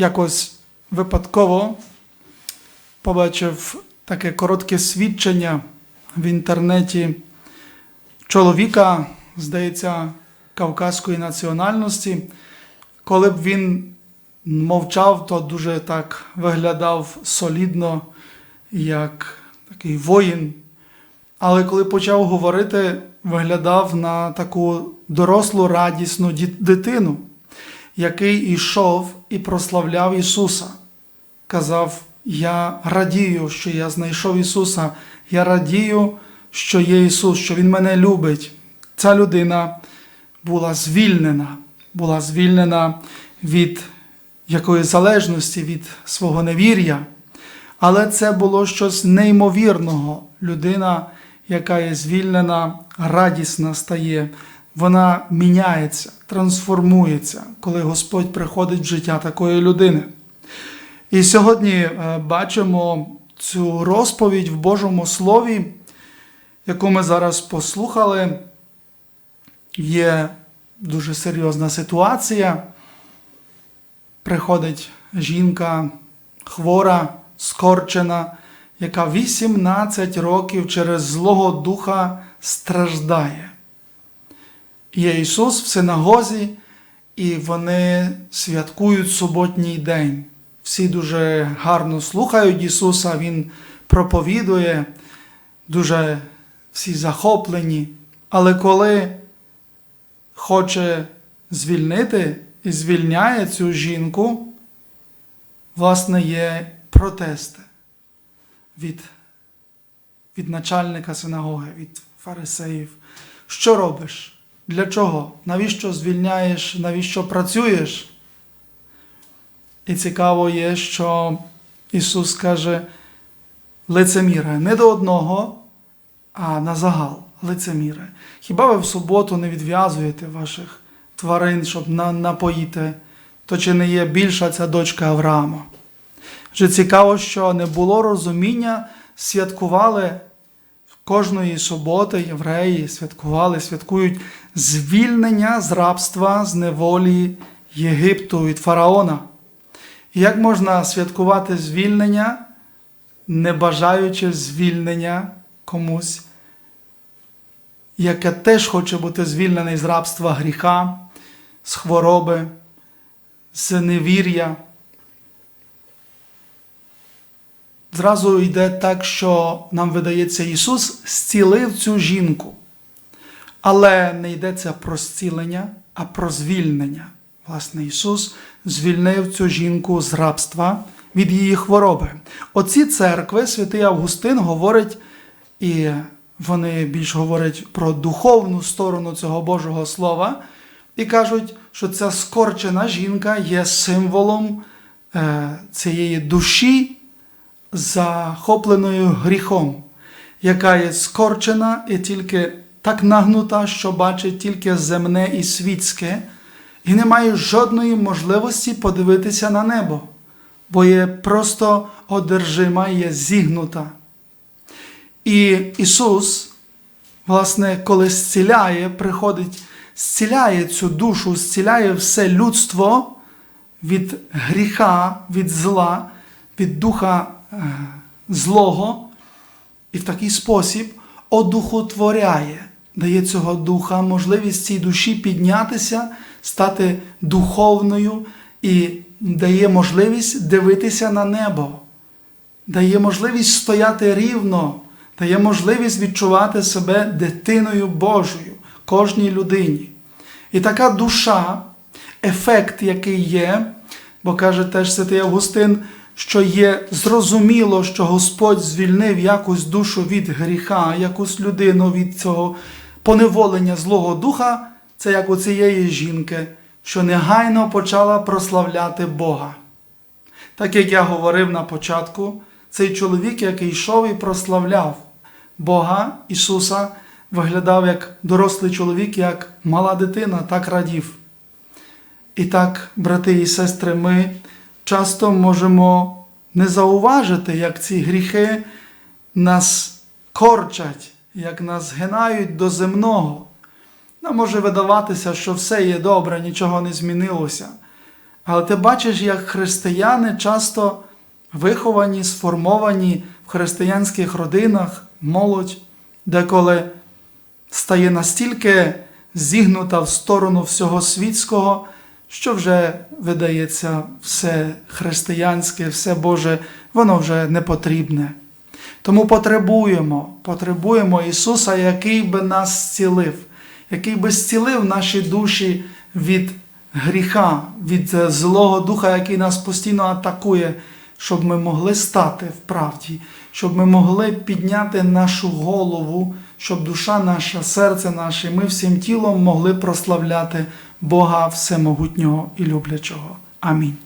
якось випадково побачив таке коротке свідчення в інтернеті чоловіка, здається, кавказької національності. Коли б він мовчав, то дуже так виглядав солідно, як такий воїн. Але коли почав говорити, виглядав на таку дорослу радісну дитину, який ішов і прославляв Ісуса. Казав: Я радію, що я знайшов Ісуса, я радію, що є Ісус, що Він мене любить. Ця людина була звільнена, була звільнена від якоїсь залежності, від свого невір'я. Але це було щось неймовірного. Людина, яка є звільнена, радісна стає, вона міняється, трансформується, коли Господь приходить в життя такої людини. І сьогодні е, бачимо цю розповідь в Божому Слові, яку ми зараз послухали. Є дуже серйозна ситуація. Приходить жінка хвора, скорчена, яка 18 років через Злого Духа страждає. Є Ісус в синагозі, і вони святкують суботній день. Всі дуже гарно слухають Ісуса, Він проповідує, дуже всі захоплені. Але коли хоче звільнити і звільняє цю жінку, власне, є протести від, від начальника синагоги, від фарисеїв. Що робиш? Для чого? Навіщо звільняєш, навіщо працюєш? І цікаво є, що Ісус каже лицеміре не до одного, а на загал лицеміре. Хіба ви в суботу не відв'язуєте ваших тварин, щоб на- напоїти, то чи не є більша ця дочка Авраама? Вже цікаво, що не було розуміння, святкували кожної суботи євреї, святкували, святкують звільнення з рабства, з неволі Єгипту від фараона. Як можна святкувати звільнення, не бажаючи звільнення комусь, яке теж хоче бути звільнений з рабства гріха, з хвороби, з невір'я. Зразу йде так, що нам видається, Ісус зцілив цю жінку. Але не йдеться про зцілення, а про звільнення. Власне, Ісус звільнив цю жінку з рабства від її хвороби. Оці церкви, святий Августин говорить, і вони більш говорять про духовну сторону цього Божого Слова, і кажуть, що ця скорчена жінка є символом е, цієї душі, захопленою гріхом, яка є скорчена і тільки так нагнута, що бачить тільки земне і світське, і не має жодної можливості подивитися на небо, бо є просто одержима, є зігнута. І Ісус, власне, коли зціляє, приходить, зціляє цю душу, зціляє все людство від гріха, від зла, від духа злого, і в такий спосіб одухотворяє, дає цього духа можливість цій душі піднятися, стати духовною і дає можливість дивитися на небо, дає можливість стояти рівно, дає можливість відчувати себе дитиною Божою кожній людині. І така душа, ефект, який є, бо каже теж святий Августин, що є зрозуміло, що Господь звільнив якусь душу від гріха, якусь людину від цього поневолення Злого Духа, це як у цієї жінки, що негайно почала прославляти Бога. Так як я говорив на початку, цей чоловік, який йшов і прославляв Бога Ісуса, виглядав як дорослий чоловік, як мала дитина, так радів. І так, брати і сестри, ми часто можемо не зауважити, як ці гріхи нас корчать, як нас гинають до земного. Нам може видаватися, що все є добре, нічого не змінилося. Але ти бачиш, як християни часто виховані, сформовані в християнських родинах, молодь, деколи стає настільки зігнута в сторону всього світського, що вже видається все християнське, все Боже, воно вже не потрібне. Тому потребуємо, потребуємо Ісуса, який би нас зцілив, який би зцілив наші душі від гріха, від злого духа, який нас постійно атакує, щоб ми могли стати в правді, щоб ми могли підняти нашу голову, щоб душа наша, серце наше, ми всім тілом могли прославляти Бога Всемогутнього і люблячого. Амінь.